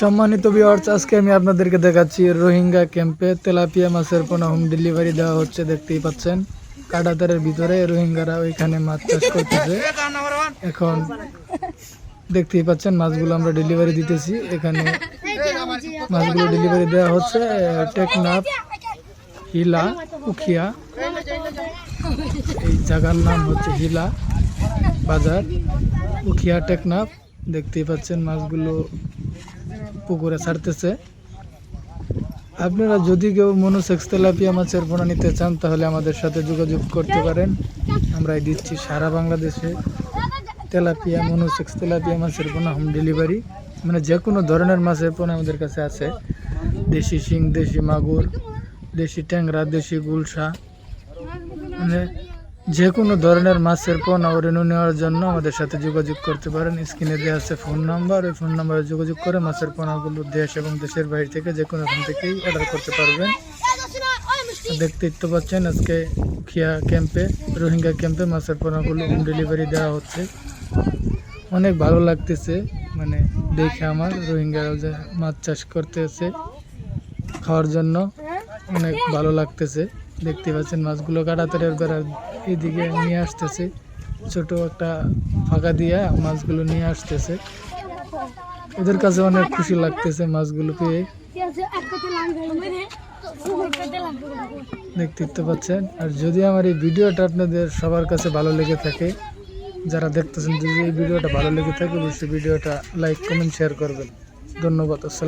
সম্মানিত ভিউয়ার্স আজকে আমি আপনাদেরকে দেখাচ্ছি রোহিঙ্গা ক্যাম্পে তেলাপিয়া মাছের পোনা হোম ডেলিভারি দেওয়া হচ্ছে দেখতেই পাচ্ছেন। কাটাতারের ভিতরে রোহিঙ্গারা ওইখানে মাছ চাষ করতেছে। এখন দেখতেই পাচ্ছেন মাছগুলো আমরা ডেলিভারি দিতেছি। এখানে মাছগুলো ডেলিভারি দেওয়া হচ্ছে আহ, টেকনাফ হিলা উখিয়া। এই জায়গার নাম হচ্ছে হিলা বাজার উখিয়া টেকনাফ। দেখতেই পাচ্ছেন মাছগুলো পুকুরে ছাড়তেছে। আপনারা যদি কেউ মনোসেক্স তেলাপিয়া মাছের পোনা নিতে চান, তাহলে আমাদের সাথে যোগাযোগ করতে পারেন। আমরাই দিচ্ছি সারা বাংলাদেশে তেলাপিয়া মনোসেক্স তেলাপিয়া মাছের পোনা হোম ডেলিভারি। মানে যে কোনো ধরনের মাছের পোনা আমাদের কাছে আছে। দেশি শিং, দেশি মাগুর, দেশি ট্যাংরা, দেশি গুলশা। মানে যে কোনো ধরনের মাছের পোনা ও রেনু নেওয়ার জন্য আমাদের সাথে যোগাযোগ করতে পারেন। স্ক্রিনে দেওয়া আছে ফোন নাম্বার। ওই ফোন নাম্বারে যোগাযোগ করে মাছের পোনাগুলো দেশ এবং দেশের বাইরে থেকে যে কোনো এখান থেকেই অর্ডার করতে পারবেন। দেখতেই তো পাচ্ছেন আজকে খিয়া ক্যাম্পে, রোহিঙ্গা ক্যাম্পে মাছের পোনাগুলো হোম ডেলিভারি দেওয়া হচ্ছে। অনেক ভালো লাগতেছে মানে দেখে আমার রোহিঙ্গারাও যে মাছ চাষ করতেছে খাওয়ার জন্য। অনেক ভালো লাগতেছে। দেখতে পাচ্ছেন মাছগুলো কাটাতারের বেড়ার এদিকে নিয়ে আসতেছে। ছোট একটা ফাঁকা দিয়া মাছগুলো নিয়ে আসতেছে। ওদের কাছে অনেক খুশি লাগতেছে মাছগুলো পেয়ে। দেখতে পাচ্ছেন। আর যদি আমার এই ভিডিওটা আপনাদের সবার কাছে ভালো লেগে থাকে, যারা দেখতেছেন যদি এই ভিডিওটা ভালো লেগে থাকে, অবশ্যই ভিডিওটা লাইক, কমেন্ট, শেয়ার করবেন। ধন্যবাদ, আসসালাম